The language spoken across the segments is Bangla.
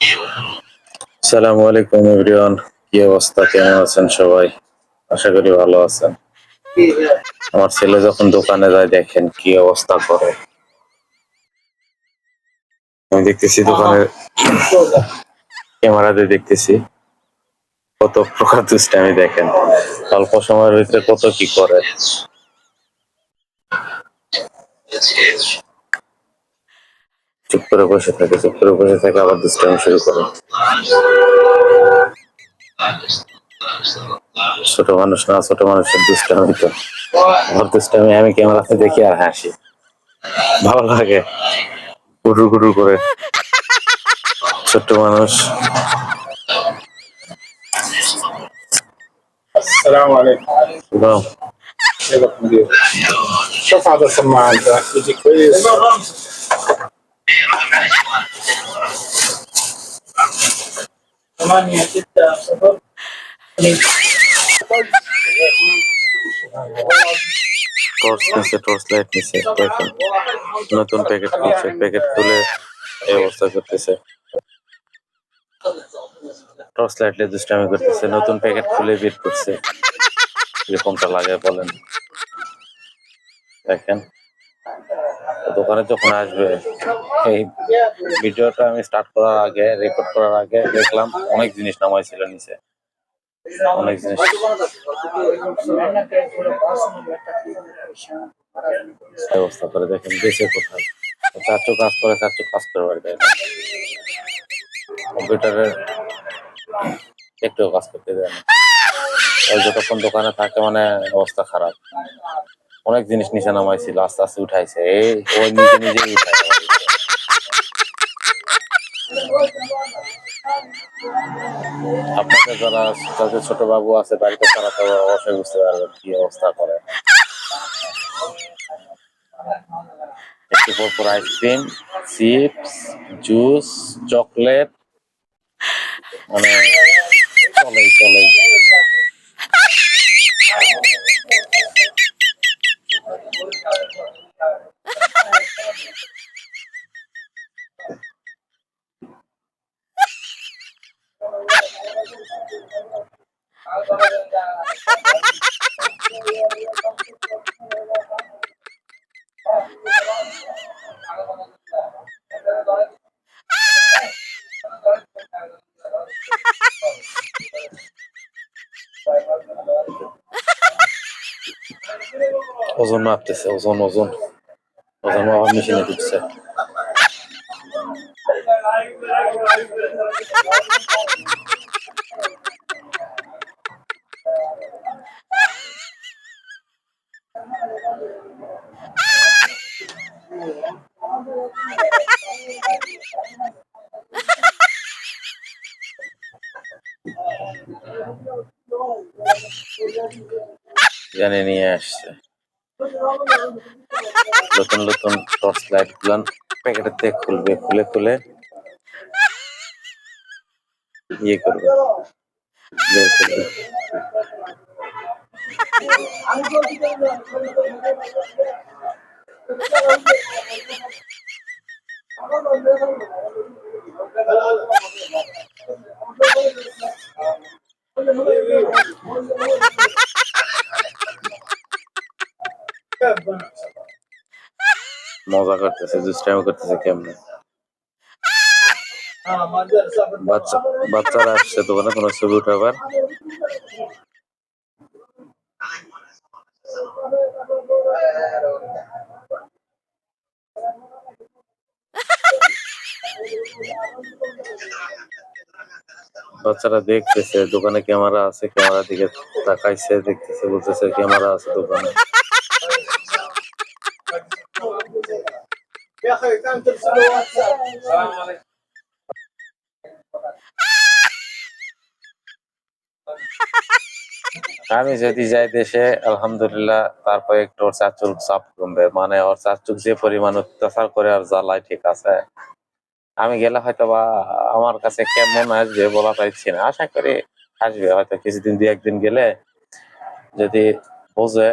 আসসালামু আলাইকুম এভরিওয়ান। কি অবস্থা? কেমন আছেন সবাই? আশা করি ভালো আছেন। আমার ছেলে যখন দোকানে যায়, দেখেন কি অবস্থা করে। আমি দেখতেছি দোকানের ক্যামেরাতে দেখতেছি। কত প্রকার দুষ্টামি দেখেন। অল্প সময়ের ভিতরে কত কি করে। চুপ করে বসে থাকে চুপ করে বসে থাকে আবার দুষ্টামি শুরু করে ছোট মানুষ না ছোট মানুষের দুষ্টামি তো আমার দুষ্টামি আমি ক্যামেরাতে দেখি আর হাসি ভালো লাগে গুটুর গুটুর করে ছোট্ট মানুষ السلام عليكم বাহ, كيفك مدير؟ شوف هذا السماعة انت يجي كويس টর্চ নিচে টর্চ লাইট নিচে দেখেন। নতুন প্যাকেট খুলছে প্যাকেট খুলে এই অবস্থা করতেছে। টর্চ লাইট নিয়ে দুষ্টামি করতেছে, নতুন প্যাকেট খুলে বের করছে। এরকমটা লাগে বলেন। দেখেন। দোকানে যখন আসবে, এই ভিডিওটা আমি স্টার্ট করার আগে রেকর্ড করার আগে দেখলাম অনেক জিনিস নামাইছিল নিচে। অনেক জিনিস। ব্যবস্থা করে দেখেন, দেশে কোথায়? চারটু কাজ করে, চারটু কাজ করে বাড়ি দেয় না কম্পিউটারের একটু কাজ করতে দেয় যতক্ষণ দোকানে থাকে মানে অবস্থা খারাপ। অনেক জিনিস নিচে নামাইছিল, আস্তে আস্তে উঠাইছে। এই ওই নিজে আপনাদের যারা যাদের ছোট বাবু আছে, বাড়িতে তারা তো অবশ্যই বুঝতে পারবেন কি অবস্থা করে। একটু পর পর আইসক্রিম চিপস জুস চকলেট মানে চলেই চলেই। Thank you. Ozan ne yaptıysa, Ozan Ozan. Ozan babamın işine gitse. Yani niye işte. নতুন নতুন টর্চ লাইট গুলান প্যাকেটের থেকে খুলবে খুলে খুলে ইয়ে করবে। বের করবে। মজা করতেছে দুষ্টাইম করতেছে কেমনে বাচ্চা বাচ্চারা আসছে দোকানে কোনো ছবি উঠাবার বাচ্চারা দেখতেছে দোকানে ক্যামেরা আছে ক্যামেরা দিকে তাকাইছে দেখতেছে বলতেছে ক্যামেরা আছে দোকানে يا اخي كان ترسلوا واتساب السلام عليكم আমি যদি যাই দেশে আলহামদুলিল্লাহ তারপর একটু ওর চাচুর চাপ কমবে মানে ওর চাচুক যে পরিমাণ অত্যাচার করে আর জ্বালায় ঠিক আছে আমি গেলে হয়তো বা আমার কাছে কেমন আসবে বলা পাইছি না আশা করি আসবে হয়তো কিছুদিন দুই একদিন গেলে যদি বোঝে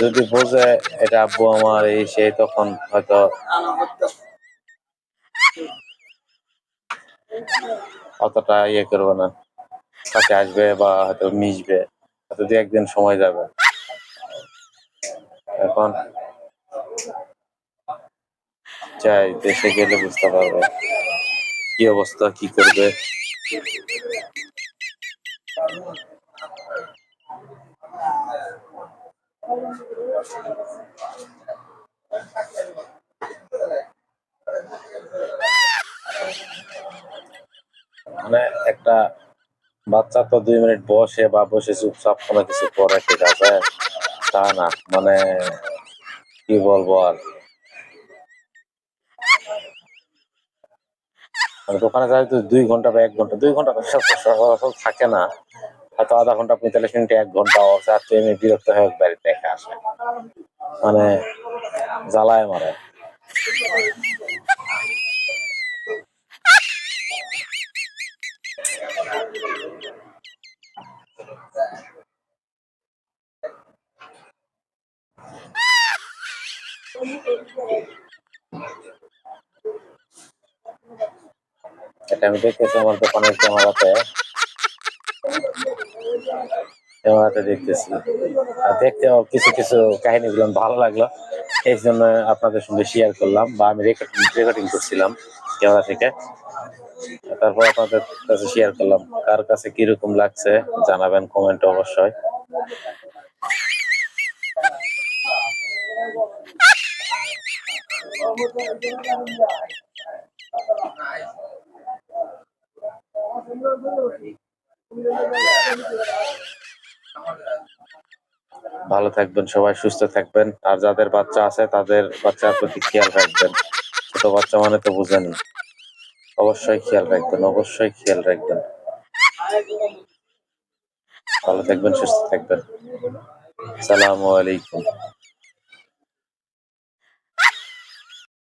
যদি বোঝে এটা আব্বু আমার এই, সেই তখন হয়তো অতটা ইয়ে করবে না। সাথে আসবে বা হয়তো মিশবে, হয়তো দু একদিন সময় যাবে। এখন চাই দেশে গেলে বুঝতে পারবে কি অবস্থা, কি করবে। মানে একটা বাচ্চা তো দুই মিনিট বসে বা বসে চুপচাপ কোনো কিছু করে, ঠিক আছে? তা না মানে কি বলব আর? মানে দোকানে যাই তো দুই ঘণ্টা বা এক ঘণ্টা, দুই ঘণ্টা সব থাকে না। হয়তো আধা ঘণ্টা, পঁয়তাল্লিশ মিনিট এক ঘণ্টা অর্থাৎ এমনি বিরক্ত হয়ে বাড়িতে দেখে আসে। মানে জ্বালায় মারে। এটা আমি দেখতেছি আমার দোকানের ক্যামেরাতে ক্যামেরাতে দেখতেছি। আর দেখতে কিছু কিছু কাহিনীগুলো ভালো লাগল। এই জন্য আপনাদের সঙ্গে শেয়ার করলাম বা আমি রেকর্ডিং রেকর্ডিং করছিলাম ক্যামেরা থেকে। তারপর আপনাদের কাছে শেয়ার করলাম, কার কাছে কীরকম লাগছে জানাবেন কমেন্টে অবশ্যই। ভালো থাকবেন, সবাই সুস্থ থাকবেন। আর যাদের বাচ্চা আছে, তাদের বাচ্চার প্রতি খেয়াল রাখবেন। ছোট বাচ্চা মানে তো বুঝেন। অবশ্যই খেয়াল রাখবেন, অবশ্যই খেয়াল রাখবেন। ভালো থাকবেন, সুস্থ থাকবেন। সালামু আলাইকুম।